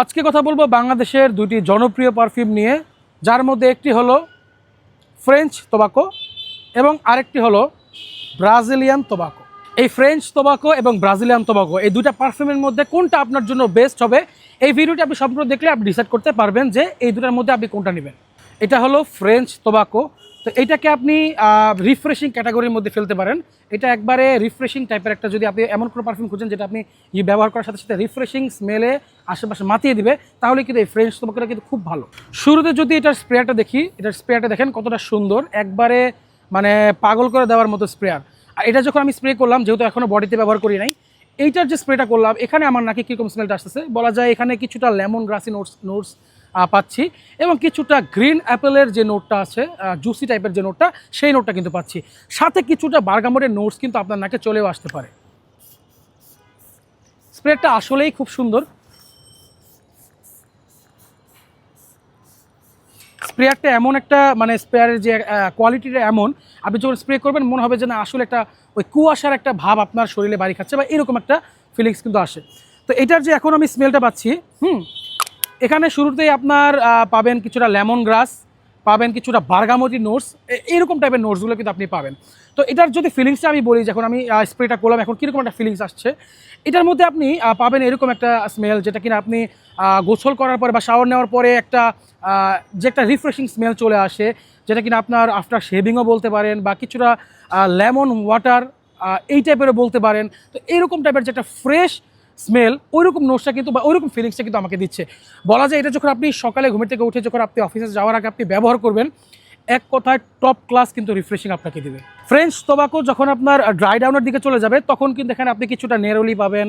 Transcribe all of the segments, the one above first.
আজকে কথা বলব বাংলাদেশের দুটি জনপ্রিয় পারফিউম নিয়ে, যার মধ্যে একটি হলো ফ্রেঞ্চ তোবাকো এবং আরেকটি হলো ব্রাজিলিয়ান তোবাকো এই ফ্রেঞ্চ তোবাকো এবং ব্রাজিলিয়ান তোবাকো এই দুটা পারফিউমের মধ্যে কোনটা আপনার জন্য বেস্ট হবে, এই ভিডিওটি আপনি সম্পূর্ণ দেখলে আপনি ডিসাইড করতে পারবেন যে এই দুটার মধ্যে আপনি কোনটা নেবেন। এটা হলো ফ্রেঞ্চ তোবাকো তো এটাকে আপনি রিফ্রেশিং ক্যাটাগরির মধ্যে ফেলতে পারেন। এটা একবারে রিফ্রেশিং টাইপের একটা, যদি আপনি এমন কোনো পারফিউম খুঁজেন যেটা আপনি ব্যবহার করার সাথে সাথে রিফ্রেশিং স্মেলে আশেপাশে মাতিয়ে দিবে, তাহলে কিন্তু এই ফ্রেঞ্চ তোমাকে কিন্তু খুব ভালো। শুরুতে যদি এটার স্প্রেয়ারটা দেখি, এটার স্প্রেয়ারটা দেখেন কতটা সুন্দর, একবারে মানে পাগল করে দেওয়ার মতো স্প্রেয়ার আর এটা যখন আমি স্প্রে করলাম, যেহেতু এখনও বডিতে ব্যবহার করি নাই, এইটার যে স্প্রেটা করলাম, এখানে আমার নাকি কীরকম স্মেলটা আসতেছে? বলা যায় এখানে কিছুটা লেমন গ্রাসি নোটস নোটস পাচ্ছি। এবং কিছুটা গ্রিন অ্যাপেলের যে নোটটা আছে জুসি টাইপের যে নোটটা, সেই নোটটা কিন্তু পাচ্ছি। সাথে কিছুটা বার্গামোটের নোটস কিন্তু আপনার নাকে চলেও আসতে পারে। স্প্রেটা আসলেই খুব সুন্দর। স্প্রেয়ারটা এমন একটা মানে স্প্রেয়ারের যে কোয়ালিটিটা এমন, আপনি যখন স্প্রে করবেন, মনে হবে যে না, আসলে একটা ওই কুয়াশার একটা ভাব আপনার শরীরে বাড়ি খাচ্ছে বা এরকম একটা ফিলিংস কিন্তু আসে। তো এটার যে এখন আমি স্মেলটা পাচ্ছি, হুম এখানে শুরুতেই আপনার পাবেন কিছুটা লেমন গ্রাস, পাবেন কিছুটা বার্গামতি নোটস এইরকম টাইপের নোটসগুলো কিন্তু আপনি পাবেন। তো এটার যদি ফিলিংসটা আমি বলি, যখন আমি স্প্রেটা করলাম, এখন কীরকম একটা ফিলিংস আসছে? এটার মধ্যে আপনি পাবেন এরকম একটা স্মেল যেটা কিনা আপনি গোসল করার পরে বা শাওয়ার নেওয়ার পরে একটা যে একটা রিফ্রেশিং স্মেল চলে আসে, যেটা কিনা আপনার আফটার শেভিংও বলতে পারেন বা কিছুটা লেমন ওয়াটার এই টাইপেরও বলতে পারেন। তো এইরকম টাইপের যে একটা ফ্রেশ স্মেল, ওইরকম নোটসটা কিন্তু বা ওই রকম ফিলিংসটা কিন্তু আমাকে দিচ্ছে। বলা যায় এটা যখন আপনি সকালে ঘুমের থেকে উঠে যখন আপনি অফিসে যাওয়ার আগে আপনি ব্যবহার করবেন এক কথায় টপ ক্লাস কিন্তু রিফ্রেশিং আপনাকে দিবে। ফ্রেঞ্চ তোবাকো যখন আপনার ড্রাই ডাউনের দিকে চলে যাবে, তখন কিন্তু এখানে আপনি কিছুটা নেরোলি পাবেন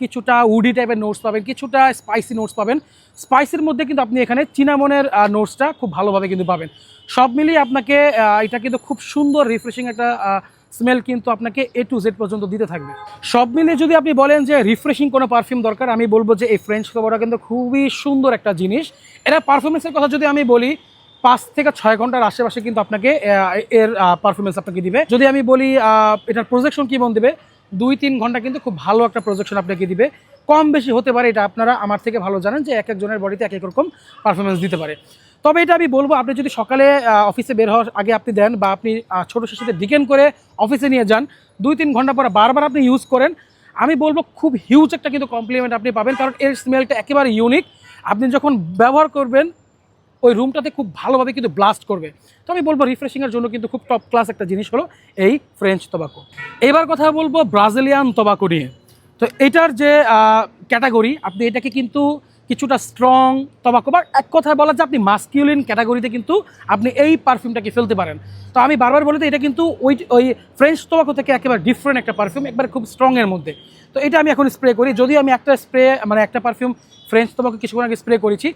কিছুটা উডি টাইপের নোটস পাবেন, কিছুটা স্পাইসি নোটস পাবেন। স্পাইসির মধ্যে কিন্তু আপনি এখানে চিনামনের নোটসটা খুব ভালোভাবে কিন্তু পাবেন। সব মিলিয়ে আপনাকে এটা কিন্তু খুব সুন্দর রিফ্রেশিং একটা স্মেল কিন্তু আপনাকে এ টু জেড পর্যন্ত দিতে থাকবে। সব মিলিয়ে যদি আপনি বলেন যে রিফ্রেশিং কোনো পারফিউম দরকার, আমি বলব যে এই ফ্রেঞ্চ কভারটা কিন্তু খুবই সুন্দর একটা জিনিস। এটা পারফরমেন্সের কথা যদি আমি বলি পাঁচ থেকে ছয় ঘণ্টার আশেপাশে কিন্তু আপনাকে এর পারফরমেন্স আপনাকে দিবে। যদি আমি বলি এটার প্রজেকশন কেমন দেবে? দুই তিন ঘণ্টা কিন্তু খুব ভালো একটা প্রজেকশন আপনাকে দিবে। কম বেশি হতে পারে, এটা আপনারা আমার থেকে ভালো জানেন যে এক একজনের বডিতে এক এক রকম পারফরমেন্স দিতে পারে। তবে এটা আমি বলব, আপনি যদি সকালে অফিসে বের হওয়ার আগে আপনি দেন বা আপনি ছোটো শিশুদের ডিকেন করে অফিসে নিয়ে যান, দুই তিন ঘণ্টা পরে বারবার আপনি ইউজ করেন, আমি বলব খুব হিউজ একটা কিন্তু কমপ্লিমেন্ট আপনি পাবেন, কারণ এর স্মেলটা একেবারে ইউনিক আপনি যখন ব্যবহার করবেন ওই রুমটাতে খুব ভালোভাবে কিন্তু ব্লাস্ট করবে। তো আমি বলব রিফ্রেশিংয়ের জন্য কিন্তু খুব টপ ক্লাস একটা জিনিস হলো এই ফ্রেঞ্চ তোবাকো এবার কথা বলব ব্রাজিলিয়ান তোবাকো নিয়ে। তো এটার যে ক্যাটাগরি আপনি এটাকে কিন্তু কিছুটা স্ট্রং তবাকো বা এক কথায় বলা যায় আপনি মাস্কিউলিন ক্যাটাগরিতে কিন্তু আপনি এই পারফিউমটাকে ফেলতে পারেন। তো আমি বারবার বলি এটা কিন্তু ওই ওই ফ্রেঞ্চ তোবাকো থেকে একেবারে ডিফারেন্ট একটা পারফিউম একবার খুব স্ট্রংয়ের মধ্যে। তো এটা আমি এখন স্প্রে করি। যদি আমি একটা স্প্রে মানে একটা পারফিউম ফ্রেঞ্চ তোবাকো কিছুক্ষণ আগে স্প্রে করেছি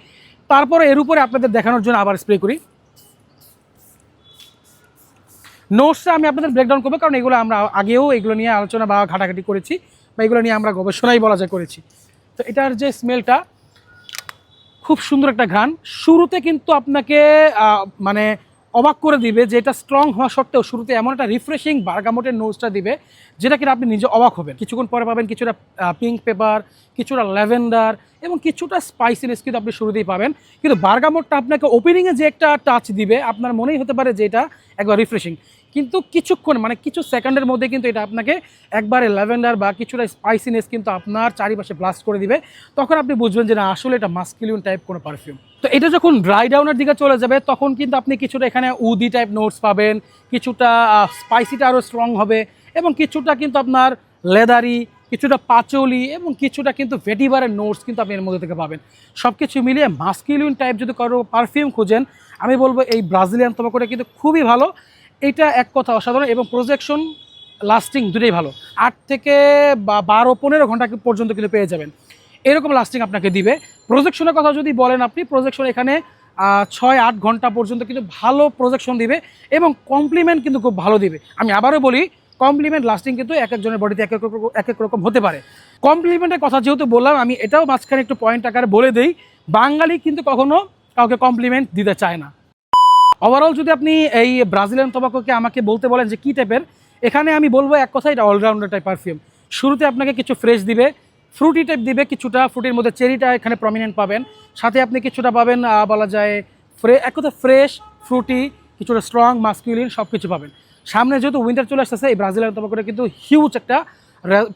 তারপরে এর উপরে আপনাদের দেখানোর জন্য আবার স্প্রে করি। নোটসটা আমি আপনাদের ব্রেকডাউন করব, কারণ এগুলো আমরা আগেও এগুলো নিয়ে আলোচনা বা ঘাটাঘাটি করেছি বা এগুলো নিয়ে আমরা গবেষণাই বলা যায় করেছি। তো এটার যে স্মেলটা খুব সুন্দর একটা ঘ্রাণ। শুরুতে কিন্তু আপনাকে মানে অবাক করে দিবে যে এটা স্ট্রং হওয়া সত্ত্বেও শুরুতে এমন একটা রিফ্রেশিং বার্গামোটের নোজটা দিবে, যেটা কিনা আপনি নিজে অবাক হবেন। কিছুক্ষণ পরে পাবেন কিছুটা পিঙ্ক পেপার কিছুটা ল্যাভেন্ডার এবং কিছুটা স্পাইসিনেস কিন্তু আপনি শুরুতেই পাবেন। কিন্তু বার্গামোটটা আপনাকে ওপেনিংয়ে যে একটা টাচ দিবে, আপনার মনেই হতে পারে যে এটা একবার রিফ্রেশিং কিন্তু কিছুক্ষণ মানে কিছু সেকেন্ডের মধ্যে কিন্তু এটা আপনাকে একবারে ল্যাভেন্ডার বা কিছুটা স্পাইসিনেস কিন্তু আপনার চারিপাশে ব্লাস্ট করে দিবে। তখন আপনি বুঝবেন যে না, আসলে এটা মাস্কিলিয়ন টাইপ কোনো পারফিউম তো এটা যখন ড্রাই ডাউনের দিকে চলে যাবে, তখন কিন্তু আপনি কিছুটা এখানে উদি টাইপ নোটস পাবেন, কিছুটা স্পাইসিটা আরও স্ট্রং হবে এবং কিছুটা কিন্তু আপনার লেদারি কিছুটা পাচলি এবং কিছুটা কিন্তু ভেটিভারের নোটস কিন্তু আপনি এর মধ্যে থেকে পাবেন। সব কিছু মিলিয়ে মাস্কিলিয়ন টাইপ যদি কারও পারফিউম খুঁজেন, আমি বলব এই ব্রাজিলিয়ান তোমাকে কিন্তু খুবই ভালো। এটা এক কথা অসাধারণ এবং প্রজেকশন লাস্টিং দুটোই ভালো। আট থেকে বা বারো, পনেরো ঘণ্টা পর্যন্ত কিন্তু পেয়ে যাবেন। এরকম লাস্টিং আপনাকে দিবে। প্রজেকশনের কথা যদি বলেন আপনি প্রজেকশন এখানে ছয়, আট ঘণ্টা পর্যন্ত কিন্তু ভালো প্রজেকশন দিবে এবং কমপ্লিমেন্ট কিন্তু খুব ভালো দিবে। আমি আবারও বলি কমপ্লিমেন্ট লাস্টিং কিন্তু এক একজনের বডিতে এক এক এক রকম হতে পারে। কমপ্লিমেন্টের কথা যেহেতু বললাম, আমি এটাও মাঝখানে একটু পয়েন্ট আকারে বলে দিই, বাঙালি কিন্তু কখনো কাউকে কমপ্লিমেন্ট দিতে চায় না। ওভারঅল যদি আপনি এই ব্রাজিলিয়ান তবাকোকে আমাকে বলতে বলেন যে কী টাইপের এখানে আমি বলব এক কথা এটা অলরাউন্ডার টাইপ পারফিউম শুরুতে আপনাকে কিছু ফ্রেশ দিবে ফ্রুটি টাইপ দিবে কিছুটা ফ্রুটির মধ্যে চেরিটা এখানে প্রমিনেন্ট পাবেন। সাথে আপনি কিছুটা পাবেন বলা যায় ফ্রে এক কথা ফ্রেশ ফ্রুটি কিছুটা স্ট্রং মাস্কিউলিন সব কিছু পাবেন। সামনে যেহেতু উইন্টার চলে আসতেছে, এই ব্রাজিলিয়ান তবাকোটা কিন্তু হিউজ একটা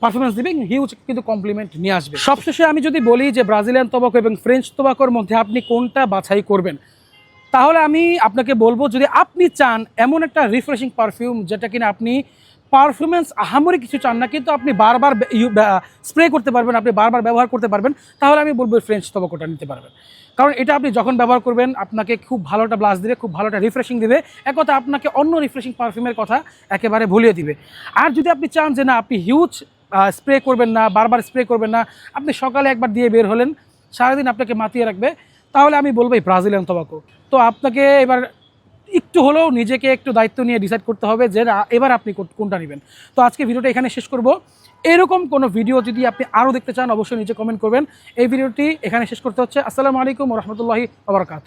পারফরমেন্স দিবে হিউজ কিন্তু কমপ্লিমেন্ট নিয়ে আসবে। সবশেষে আমি যদি বলি যে ব্রাজিলিয়ান তবাকো এবং ফ্রেঞ্চ তবাকোর মধ্যে আপনি কোনটা বাছাই করবেন তাহলে আমি আপনাকে বলব, যদি আপনি চান এমন একটা রিফ্রেশিং পারফিউম যেটা কিনা আপনি পারফরমেন্স আহামরি কিছু চান না, কিন্তু আপনি বারবার স্প্রে করতে পারবেন, আপনি বারবার ব্যবহার করতে পারবেন, তাহলে আমি বলব ফ্রেঞ্চ তবাকোটা নিতে পারবেন। কারণ এটা আপনি যখন ব্যবহার করবেন, আপনাকে খুব ভালো একটা ব্লাস দিবে, খুব ভালো একটা রিফ্রেশিং দিবে এক কথা আপনাকে অন্য রিফ্রেশিং পারফিউমের কথা একেবারে ভুলিয়ে দিবে। আর যদি আপনি চান যে না, আপনি হিউজ স্প্রে করবেন না, বারবার স্প্রে করবেন না, আপনি সকালে একবার দিয়ে বের হলেন, সারাদিন আপনাকে মাতিয়ে রাখবে তাহলে আমি বলব এই ব্রাজিলিয়ান তোবাকো তো আপনাকে এবার একটু হলেও নিজেকে একটু দায়িত্ব নিয়ে ডিসাইড করতে হবে যে এবার আপনি কোন- কোনটা নেবেন। তো আজকে ভিডিওটা এখানে শেষ করব। এরকম কোনো ভিডিও যদি আপনি আরও দেখতে চান, অবশ্যই নিজে কমেন্ট করবেন। এই ভিডিওটি এখানে শেষ করতে হচ্ছে। আসসালামু আলাইকুম রহমতুল্লাহি আবরকাত